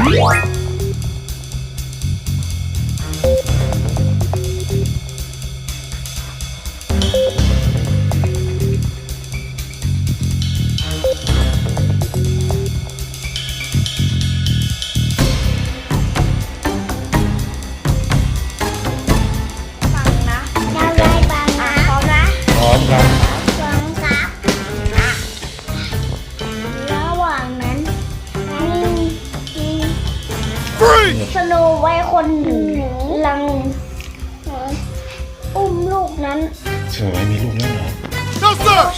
ฟั คนหนึ่งกำลังอุ้มลูกนั้นสโนไวท์มีลูกแล้วเหรอก็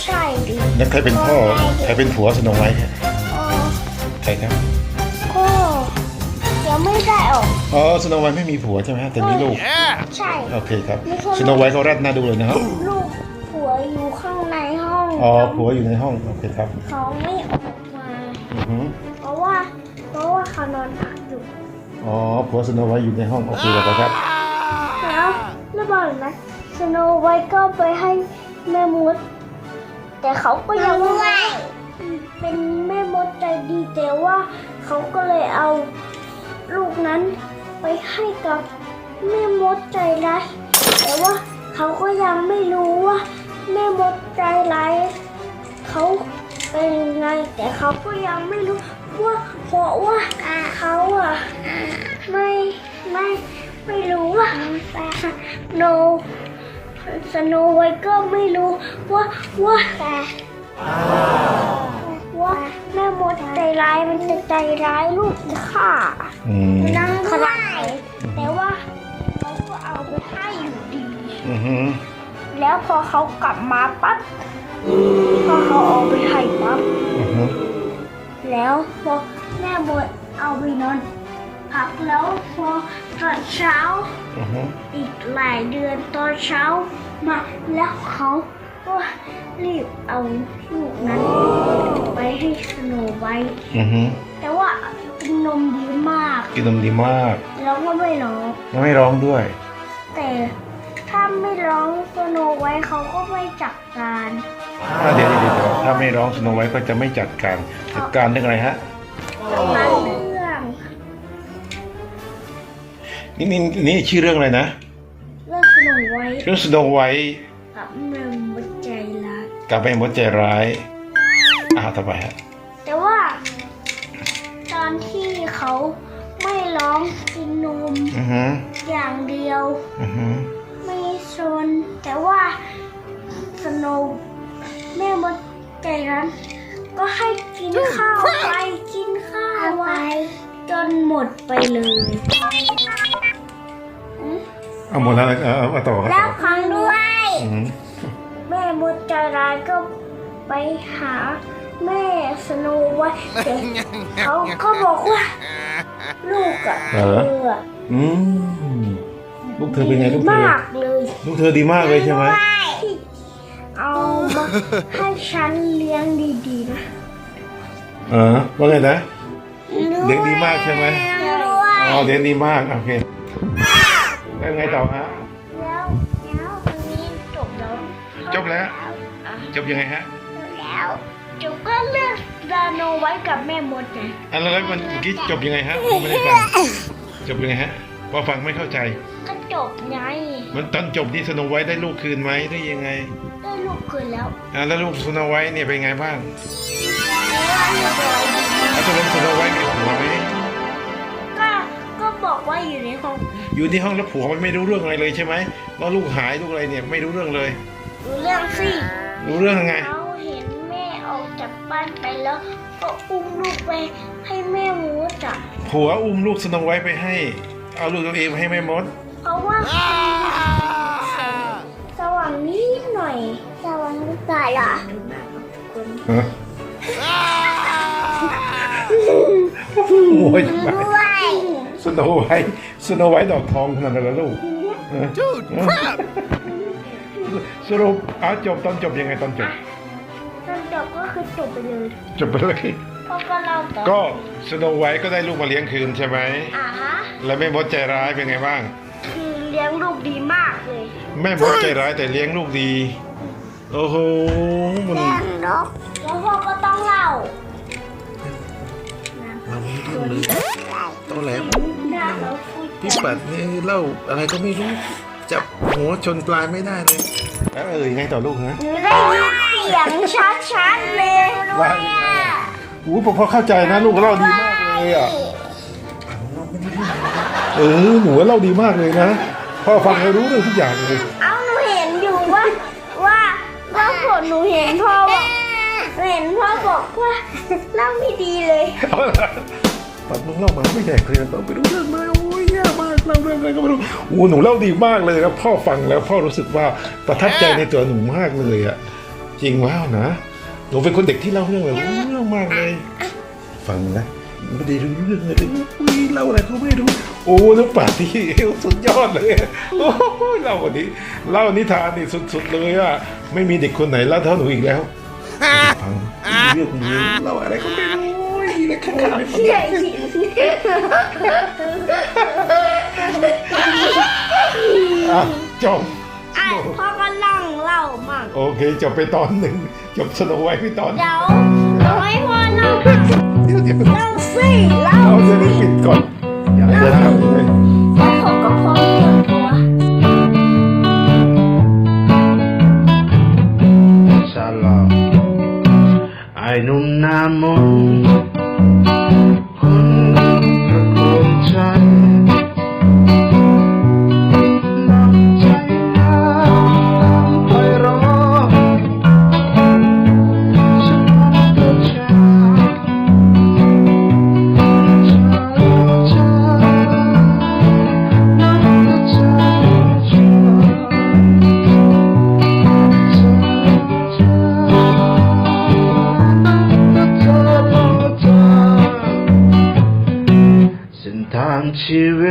ใช่ดิแล้วใครเป็นพ่อใครเป็นผัวสโนไวท์เนี่ยเออใครครับก็ยังไม่ได้ออกอ๋อสโนไวท์ไม่มีผัวใช่ไหมฮะแต่มีลูกใช่โอเคครับสโนไวท์เขาแรดหน้าดูเลยนะครับลูกผัวอยู่ข้างในห้องอ๋อผัวอยู่ในห้องโอเคครับเขาไม่ออกมาอือหือเพราะว่าเพราะว่าเขานอนพัก อยู่อ๋อผัวสโนไวท์อยู่ในห้องโอเคแล้วครับแล้วระหว่างนั้นสโนไวท์ก็ไปให้แม่มด แต่เขาก็ยังไม่เป็นแม่มดใจดีแต่ว่าเขาก็เลยเอาลูกนั้นไปให้กับแม่มดใจร้ายแต่ว่าเขาก็ยังไม่รู้ว่าแม่มดใจร้ายเขาเป็นยังไงแต่เขาก็ยังไม่รู้ ว่าเพราะว่าเขาอะไม่ไม่ไม่รู้ว่าโนสโนไวท์ก็ไม่รู้ว่าว่าว่าแม่มดใจร้ายมันจะใจร้ายลูกค่ะอืมนั่งขนาดไหนแต่ว่าเขาก็เอาไปให้อยู่ดีอือหือแล้วพอเขากลับมาปั๊บพอเขาเอาไปให้ปั๊บอือหือ แล้วพอแม่บดเอาไปนอนพักแล้วพอตอนเช้าอือหืออีกหลายเดือนตอนเช้ามาแล้วเขาก็รีบเอาลูกนั้นไปให้สโนไว้อือหือแต่ว่ากินนมดีมาก กินนมดีมาก แล้วก็ไม่ร้องแล้วไม่ร้องด้วย แต่ถ้าไม่ร้องสโนไว้เขาก็ไม่จัดการอะ เดี๋ยวเดี๋ยวเดี๋ยวถ้าไม่ร้องสโนไวท์ก็จะไม่จัดการจัดการเรื่องอะไรฮะนั้นเรื่องนี่นี่นี่ชื่อเรื่องอะไรนะเรื่องสโนไว้เรื่องสโนไวท์กับแม่มดใจร้ายกับแม่มดใจร้ายอ่าต่อไปฮะแต่ว่า ตอนที่เขาไม่ร้องกินนมอือหืออย่างเดียวอือหือไม่ชนแต่ว่าสโน แม่มดใจร้ายก็ให้กินข้าวไปกินข้าวไปจนหมดไปเลยอืมเอาหมดแล้วเออเอาเอาต่อครับแล้วครั้งด้วย อือหือแม่มดใจร้ายก็ไปหาแม่สโนไว้แต่เขาก็บอกว่า ลูกอะเธออะอืมลูกเธอเป็นไงลูกเธอมากเลย ลูกเธอดีมากเลยใช่ไหม ที่ เอามาให้ฉันเลี้ยงดีๆนะเออว่าไงนะเด็กดีมากใช่ไหมอ๋อเด็กดีมากโอเคแล้วไงต่อฮะแล้วแล้ววันนี้จบแล้วจบแล้วอะจบยังไงฮะแล้วจบก็เลือกดาโนไว้กับแม่มดไงอันแล้วมันเมื่อกี้จบยังไงฮะผมไม่ได้ฟังจบยังไงฮะ พอฟังไม่เข้าใจ ก็จบไงมันตอนจบนี่สโนไวท์ได้ลูกคืนไหมได้ยังไง ได้ลูกคืนแล้วอ่าแล้วลูกสโนไวท์เนี่ยเป็นไงบ้างแล้วว่าเรียบร้อยดีแล้วตกลงสโนไวท์มีผัวไหมก็ก็บอกว่าอยู่ในห้องอยู่ที่ห้องแล้วผัวมันไม่รู้เรื่องอะไรเลยใช่ไหมว่าลูกหายลูกอะไรเนี่ยไม่รู้เรื่องเลย รู้เรื่องสิรู้เรื่องยังไง เขาเห็นแม่ออกจากบ้านไปแล้ว ก็อุ้มลูกไปให้แม่มดอะผัวอุ้มลูกสโนไวท์ไปให้ เอาลูกตัวเองไปให้แม่มด เพราะว่าสว่างนิดหน่อย สว่างนิดหน่อยเหรอดูหน้ากับทุกคนฮะโอ้ยด้วยสโนไวท์สโนไวท์ดอกทองขนาดนั้นเหรอลูก Dude, crap! สรุปเอาจบตอนจบยังไงตอนจบ ตอนจบก็คือจบไปเลย จบไปเลยเพราะก็เราต่อก็สโนไวท์ก็ได้ลูกมาเลี้ยงคืนใช่ไหม อ่าฮะ แล้วแม่มดใจร้ายเป็นไงบ้าง คือเลี้ยงลูกดีมากเลยแม่มดใจร้ายแต่เลี้ยงลูกดี โอ้โหมันแม่นกแล้วพ่อก็ต้องเล่าเราไม่รู้เลยตอแหลมหน้าเขาฟูพี่ปัดนี่เล่าอะไรก็ไม่รู้ จับหัวชนปลายไม่ได้เลยแล้วเออยังไงต่อลูกฮะหนูได้ยินเสียงชัดๆเลยว่ายังไงอะ อู้ผมพอเข้าใจนะลูกเล่าดีมากเลยอะเออหนูเล่าดีมากเลยนะพ่อฟังแล้วรู้เรื่องทุกอย่างเลยเอาหนูเห็นอยู่ว่าว่าว่าผลหนูเห็นพ่อบอกหนูเห็นพ่อบอกว่าเล่าไม่ดีเลยเอาล่ะปัดมึงเล่ามาไม่แดกเลยเราไปรู้เรื่องมาโอ้ยยากมากเล่าเรื่องอะไรก็ไม่รู้โอ้หนูเล่าดีมากเลยนะพ่อฟังแล้วพ่อรู้สึกว่าประทับใจในตัวหนูมากเลยอะจริงว้าวนะ หนูเป็นคนเด็กที่เล่าเรื่องแบบรู้เรื่องมากเลย ฟังนะไม่ได้รู้เรื่องเลยอุ้ยเล่าอะไรก็ไม่รู้ โอ้น้ำป่าที่สุดยอดเลยโอ้ยเล่าวันนี้เล่านิทานนี่สุดๆเลยอะไม่มีเด็กคนไหนเล่าเท่าหนูอีกแล้วฟังเรื่องนี้เล่าอะไรก็ไม่รู้โอ้ยนะข้าวไม่ฟังใหญ่จริงอะจบอะพ่อก็นั่งเล่ามั่งโอเคจบไปตอนหนึ่งจบสโนไว้ไปตอนเดี๋ยวเราให้พ่อเล่าเดี๋ยวเดี๋ยวเล่าสิเล่าเราจะสิได้ปิดก่อน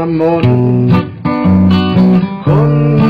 morning. Come